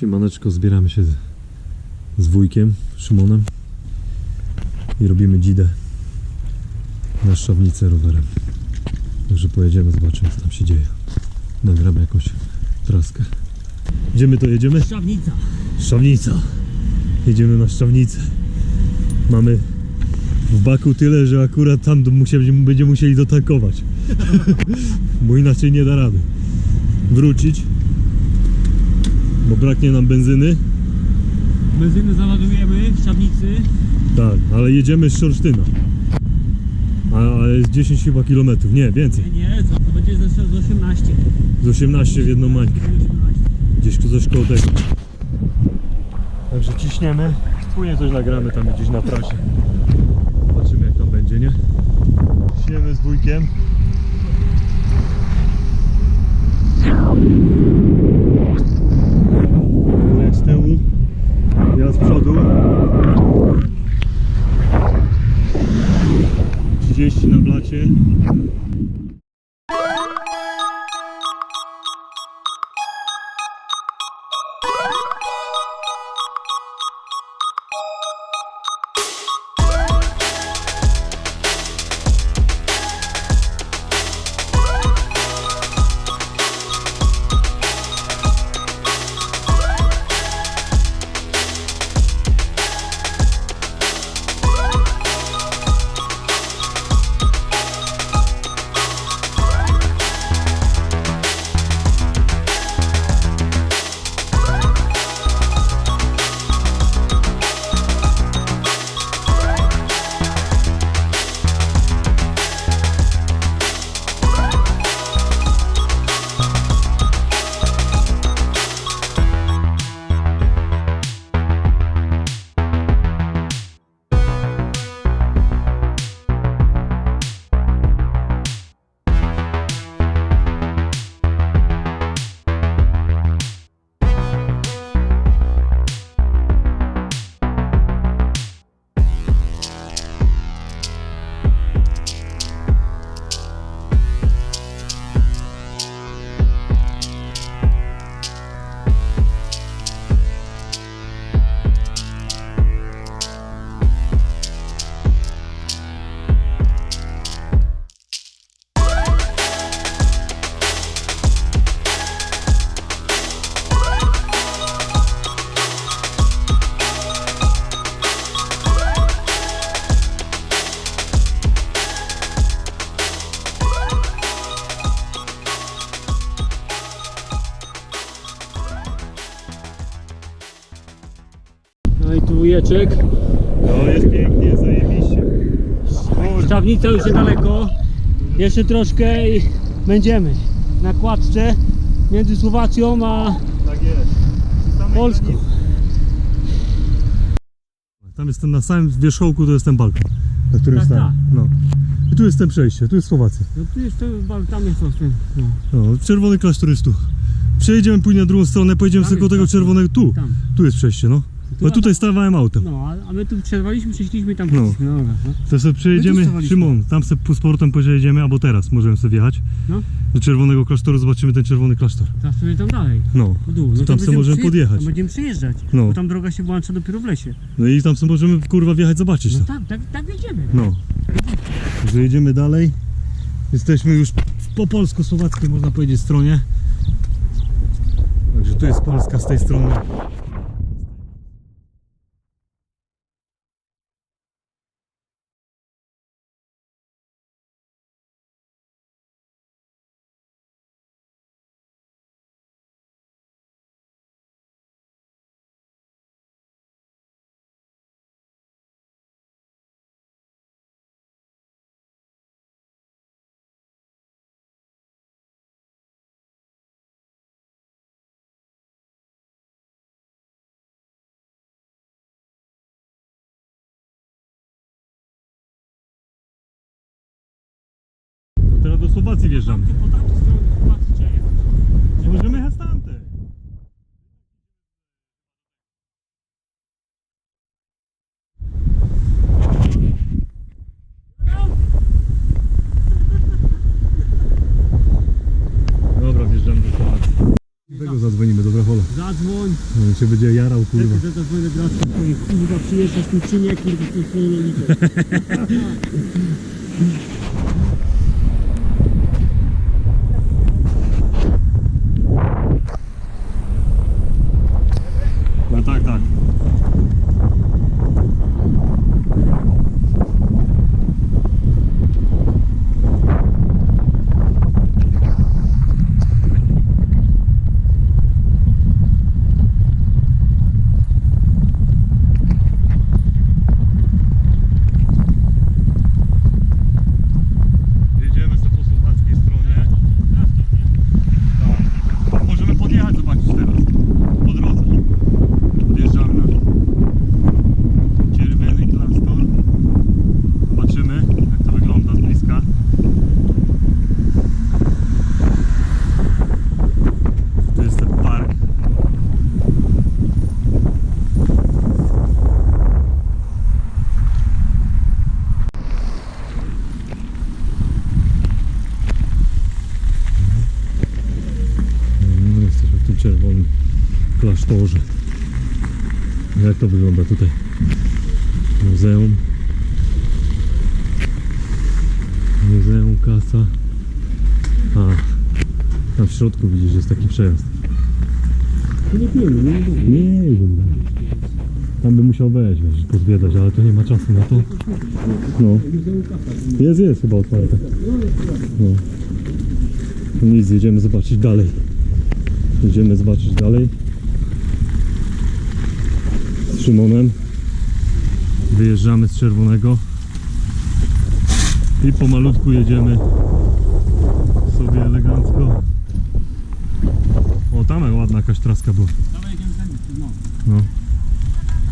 Siemaneczko, zbieramy się z, z wujkiem, Szymonem i robimy dzidę na szczawnicę rowerem. Także pojedziemy, zobaczymy co tam się dzieje. Nagramy jakąś traskę. Gdzie my to jedziemy? Szczawnica. Szczawnica. Jedziemy na Szczawnicę. Mamy w baku tyle, że akurat tam musieli, będziemy musieli dotankować. Bo inaczej nie da rady. Wrócić. Braknie nam benzyny. Benzyny załadujemy w Szczawnicy. Tak, ale jedziemy z Szorsztyna. A, a jest 10 chyba kilometrów. Nie, więcej. Nie, nie, co, to będzie z 18. Z 18 w jedną mańkę. 18. Gdzieś tu coś koło tego. Także ciśniemy. Później coś nagramy tam gdzieś na trasie. Zobaczymy jak tam będzie, nie? Ciśniemy z wujkiem. Wujek z tyłu. Ja z przodu. 30 na blacie. Wujeczek. No jest pięknie, zajebiście. Szczawnica już niedaleko. Jeszcze troszkę i będziemy na kładce między Słowacją a Tak jest. Polską. Tam jest ten na samym wierzchołku, to jest ten balkon, na którym Tak, stałem. tak. No. I tu jest ten przejście, tu jest Słowacja. No tu jest to, tam jest to. No, No, czerwony klasztor jest tu. Przejedziemy później na drugą stronę, pojedziemy Tam jest tego klasztor. czerwonego tu. tam. Tu jest przejście, no. A tutaj stawałem autem. No, a- a my tu przerwaliśmy, przeszliśmy i tam No. No, dobra, no. To sobie przejedziemy, stawaliśmy. Szymon, tam sobie po sportem pojedziemy, albo teraz możemy sobie wjechać. No. Do czerwonego klasztoru zobaczymy ten czerwony klasztor. Teraz sobie tam dalej. No. W dół. To tam sobie będziemy możemy przyje- podjechać. Tam będziemy przyjeżdżać. No. Bo tam droga się włącza dopiero w lesie. No i tam sobie możemy kurwa wjechać, zobaczyć No to. tak, tak, tak jedziemy. No. Także jedziemy dalej. Jesteśmy już po polsko-słowackiej, można powiedzieć, stronie. Także tu jest Polska z tej strony. Słowacji wjeżdżamy. Po stronie Słowacji trzeba jechać. Możemy jechać tamte. Dobra, wjeżdżamy do Słowacji. Tego zadzwonimy, dobra hola. Zadzwoń. się będzie jarał, kurwa. Że to będę grać, kurwa, przyjeżdżasz tu czy nie, kurwa, to się nie liczę. No tak, tak. Jedziemy sobie po słowackiej stronie. Tak. Możemy podjechać zobaczyć teraz. Po drodze. Podjeżdżamy na czerwony klasztor. Zobaczymy jak to wygląda z bliska. Tu jest ten park. No, jesteśmy w tym czerwonym klasztorze. Jak to wygląda tutaj? Muzeum. Muzeum, kasa. A, tam w środku widzisz, jest taki przejazd. Nie pijemy, nie? Wiem. Tam by musiał wejść, wiesz, pozwiedzać, ale to nie ma czasu na to. No. Jest, jest chyba otwarte. No. No Nic, jedziemy zobaczyć dalej. Jedziemy zobaczyć dalej. Szymonem. Wyjeżdżamy z czerwonego. I pomalutku jedziemy sobie elegancko. O, tam ładna jakaś traska była. Jedziemy tędy. No.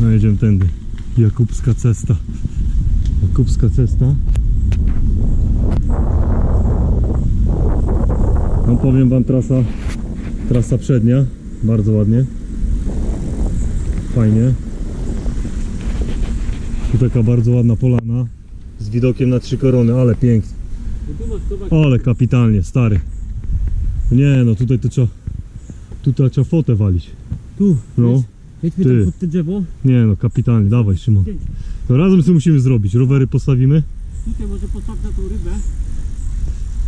No jedziemy tędy. Jakubska cesta. Jakubska cesta. No powiem wam trasa, trasa przednia. Bardzo ładnie. Fajnie. Tu taka bardzo ładna polana. Z widokiem na trzy korony, ale pięknie. Ale kapitalnie, stary. Nie no, tutaj to trzeba, tutaj trzeba fotę walić. tu, No. jedźmy Ty. tam pod te drzewo. Nie no, kapitalnie, dawaj Szymon. Zdjęcie. To razem sobie musimy zrobić. Rowery postawimy. Tutaj może postaw na tą rybę.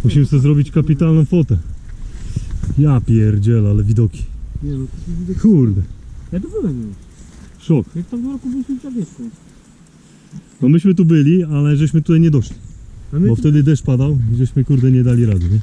Musimy sobie zrobić kapitalną fotę. Ja pierdzielę, ale widoki. Nie no, to się widać. Kurde, Ja tu byłem już. szok. Jak tam w roku byliśmy w Zawiesku. No myśmy tu byli, ale żeśmy tutaj nie doszli. Bo wtedy deszcz padał i żeśmy kurde nie dali rady, nie?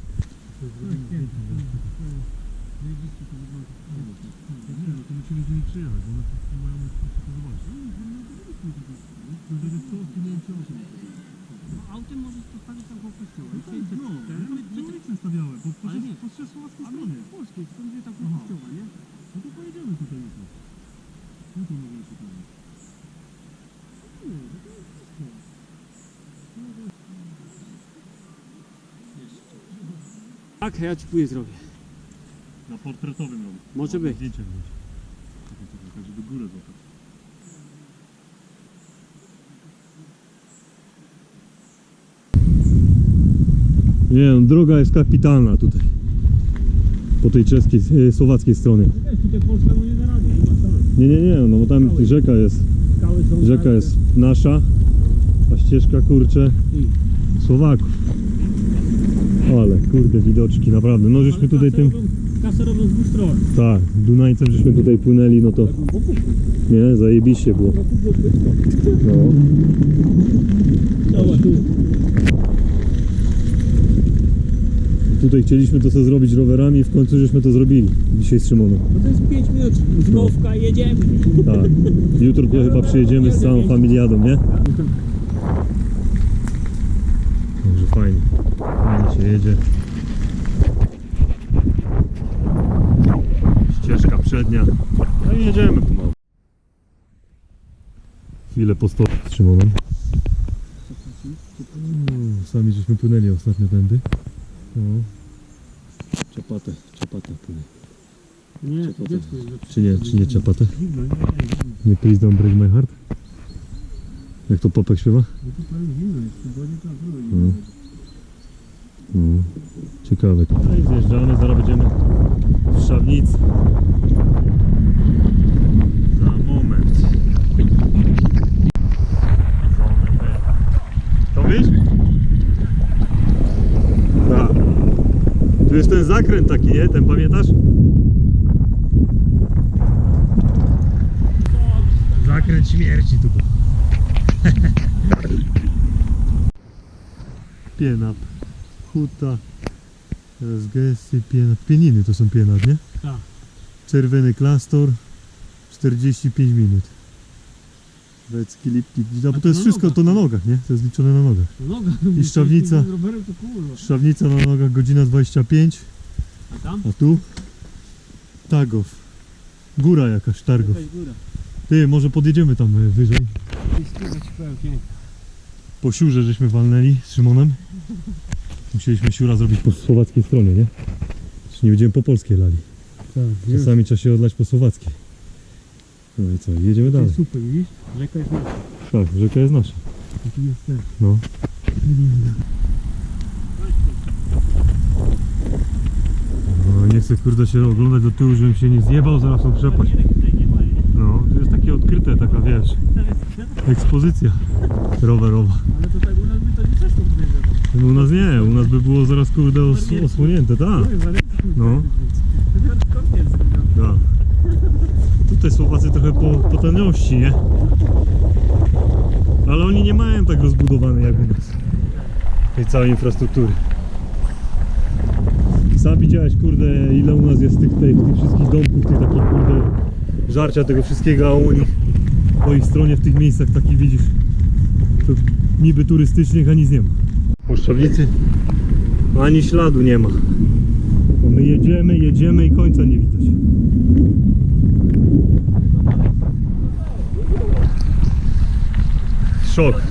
No, polskiej, to gdzie tam kościoła, nie? No to pojedziemy tutaj jutro. Jutro możemy się Tak, ja ci później zrobię. Na portretowym robię. Może być. Zdjęcie wziąć. Tak, żeby górę złapać. Nie no, droga jest kapitalna tutaj. Po tej czeskiej, e, słowackiej stronie. Wiesz, tutaj Polska no nie da rady, nie ma szans. Nie, nie, nie, no bo tam rzeka jest. Skały są Rzeka jest nasza, a ścieżka kurcze Słowaków. Ale kurde widoczki, naprawdę. No żeśmy tutaj tym. Kasę robią z dwóch stron. Tak, Dunajcem żeśmy tutaj płynęli, no to nie, zajebiście było. No. Zobacz tu. Tutaj chcieliśmy to sobie zrobić rowerami i w końcu żeśmy to zrobili. Dzisiaj z Szymonem. No to jest 5 minut. Zmówka, jedziemy. Tak. Jutro to chyba przyjedziemy z całą familiadą, nie? Także fajnie. Fajnie się jedzie. Ścieżka przednia. No i jedziemy pomału. Chwilę postoju z Szymonem. Mm, Sami żeśmy płynęli ostatnio tędy. No. Ciapatę, ciapatę płynie. Nie, to jest lepsze. Czy nie, czy nie ciapatę? Zimno, nie, nie. Nie Please Don't Break My Heart? Jak to Popek śpiewa? No Ciekawe. No i zjeżdżamy, zaraz będziemy w Szawnicy. Za moment. To wiesz? Tak. Tu jest ten zakręt taki, nie? Ten pamiętasz? Zakręt śmierci tu. Pienap huta, teraz gesty. Pieniny to są pienap, nie? Tak. Czerwony klastor, 45 minut. Becki, lipki, no bo to jest na wszystko nogach. to na nogach, nie? To jest liczone na nogach. No noga. I szczawnica. Szawnica na nogach godzina 25, A tam? a tu Tagow. Góra jakaś, Targow. Ty, może podjedziemy tam e, wyżej. Po siurze żeśmy walnęli z Szymonem. Musieliśmy siura zrobić po słowackiej stronie, nie? Czy nie będziemy po polskiej lali. Tak, Czasami trzeba się odlać po słowackiej. No i co, jedziemy dalej. Super, widzisz? Rzeka jest nasza. Tak, rzeka jest nasza. Tu jest ten. No. No, nie chcę kurde się oglądać do tyłu, żebym się nie zjebał, zaraz tą przepaść. No, to jest takie odkryte, taka wiesz, ekspozycja rowerowa. Ale to tak u nas by to nie przeszło podejrzewam. No, u nas nie, u nas by było zaraz kurde os osłonięte, tak. No, wariaty No. Tutaj Słowacy trochę po, po taniości, nie? Ale oni nie mają tak rozbudowanej jak u nas. Tej całej infrastruktury. Sam widziałeś, kurde, ile u nas jest tych, tych, tych wszystkich domków, tych takich, kurde, żarcia tego wszystkiego, a nich, po ich stronie w tych miejscach takich widzisz, to niby turystycznych, a nic nie ma. Po Szczawnicy ani śladu nie ma. Bo my jedziemy, jedziemy i końca nie widać. Szok.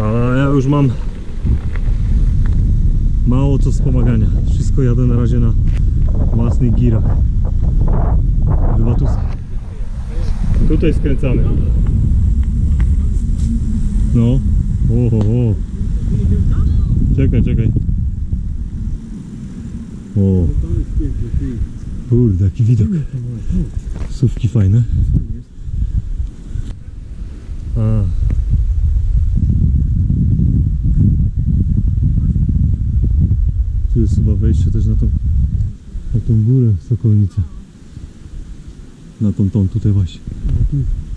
A ja już mam mało co wspomagania. Wszystko jadę na razie na własnych girach. Tu. Tutaj skręcamy. No. Oho, o. Czekaj, czekaj. O, kurde, jaki widok. Sówki fajne. A. Tu jest chyba wejście też na tą, na tą górę Sokolnicę. Na tą, tą tutaj właśnie.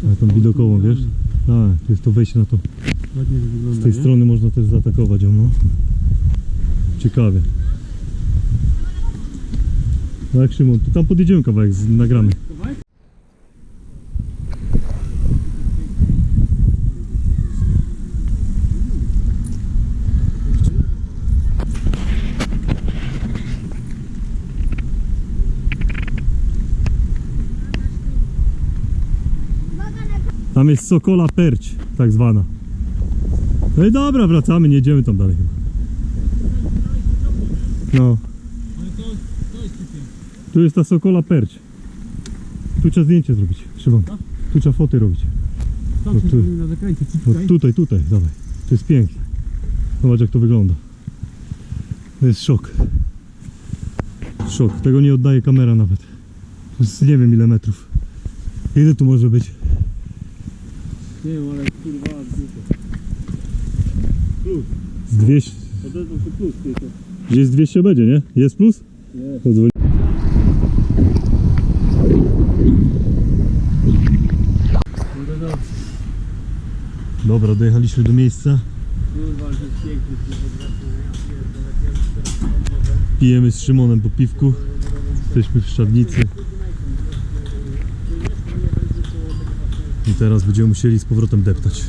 Na tą widokową, wiesz? Tak, to jest to wejście na to. Ładnie wygląda, Z tej nie? strony można też zaatakować ją, no. Ciekawie. Tak, Szymon, to tam podjedziemy kawałek, z- nagramy. Tam jest Sokola Perć, tak zwana. No i dobra, wracamy, nie jedziemy tam dalej chyba. No, Ale to, to jest typie. tu jest ta Sokola Perć. Tu trzeba zdjęcie zrobić, Szymon. Tu trzeba foty robić. Tam się No tutaj. tutaj, tutaj, dawaj. To jest piękne. Zobacz jak to wygląda. To jest szok. Szok. Tego nie oddaje kamera nawet. To jest nie wiem ile metrów. Ile tu może być? Nie wiem, ale kurwa, dużo. Plus, Z 200. odezwał się plus, ty to. Gdzie jest 200 będzie, nie? Jest plus? Nie. Dobra, dojechaliśmy do miejsca. Pijemy z Szymonem po piwku. Jesteśmy w Szczawnicy. I teraz będziemy musieli z powrotem deptać.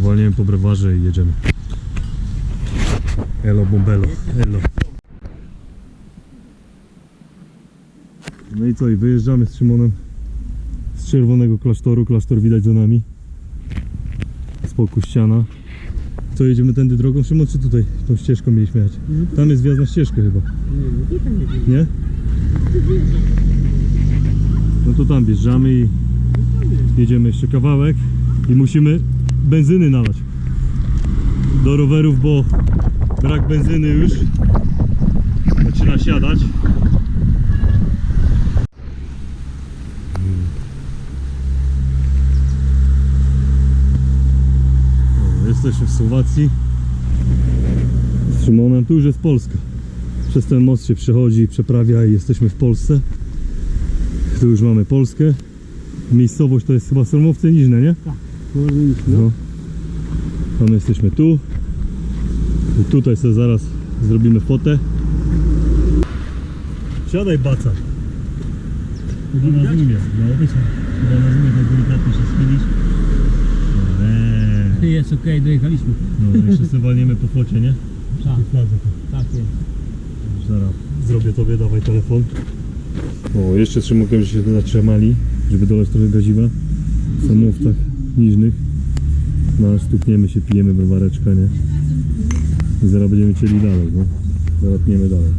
Uwalniamy po brewarze i jedziemy. Elo bombelo, elo. No i co, i wyjeżdżamy z Szymonem z czerwonego klasztoru. Klasztor widać za nami. Spokój ściana. Co, jedziemy tędy drogą, Szymon, czy tutaj? Tą ścieżką mieliśmy jechać? Tam jest wjazd na ścieżkę chyba. Nie? No to tam wjeżdżamy i jedziemy jeszcze kawałek i musimy benzyny nalać do rowerów, bo brak benzyny już zaczyna siadać. O, Jesteśmy w Słowacji. Z Szymonem tu już jest Polska. Przez ten most się przechodzi, przeprawia i jesteśmy w Polsce. Tu już mamy Polskę. Miejscowość to jest chyba Stromowce Niżne, nie? Iść, No. A my jesteśmy tu. I tutaj sobie zaraz zrobimy fotę. Siadaj baca. Chyba na zoomie. No, chyba na zoomie tak delikatnie się schylić. Eee. Jest okej, dojechaliśmy. No, jeszcze sobie walniemy po focie, nie? Tak, tak jest. Zaraz zrobię tobie, dawaj telefon. O, jeszcze trzymamy się tu zatrzymali, żeby dolać trochę gaziwa. W samowcach niżnych. No, aż stukniemy się, pijemy browareczka, nie? I zaraz będziemy chcieli dalej, no. Zaraz tniemy dalej.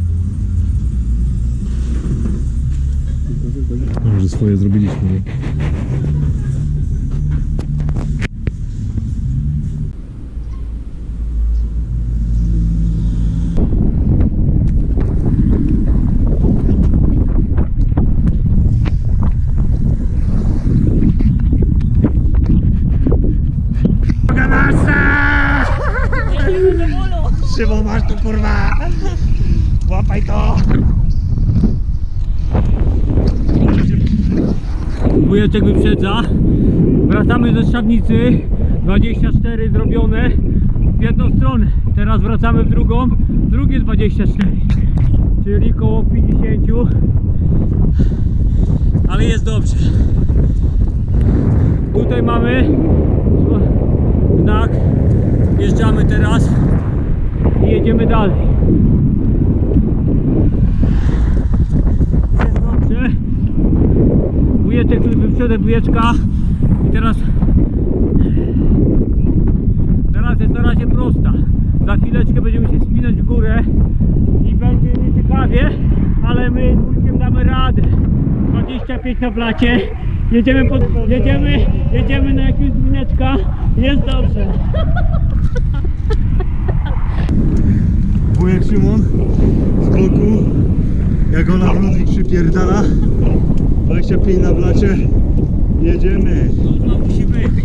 No, że swoje zrobiliśmy, nie? Szymon, masz tu kurwa! Łapaj to! Wujeczek wyprzedza. Wracamy ze Szczawnicy. 24 zrobione w jedną stronę. Teraz wracamy w drugą. Drugie 24. Czyli koło 50. Ale jest dobrze. Tutaj mamy znak. Jeżdżamy teraz i jedziemy dalej. Jest dobrze. Wujeczek wyprzedł wujeczka. I teraz teraz jest na razie prosta. Za chwileczkę będziemy się spinać w górę i będzie nieciekawie ale my dwójkiem damy radę. 25 na blacie. Jedziemy, pod, jedziemy, jedziemy na jakiegoś dwójeczka jest dobrze. Wujek Szymon z boku, jak ona w Ludwik przypierdala. 25 na blacie. Jedziemy. no musi być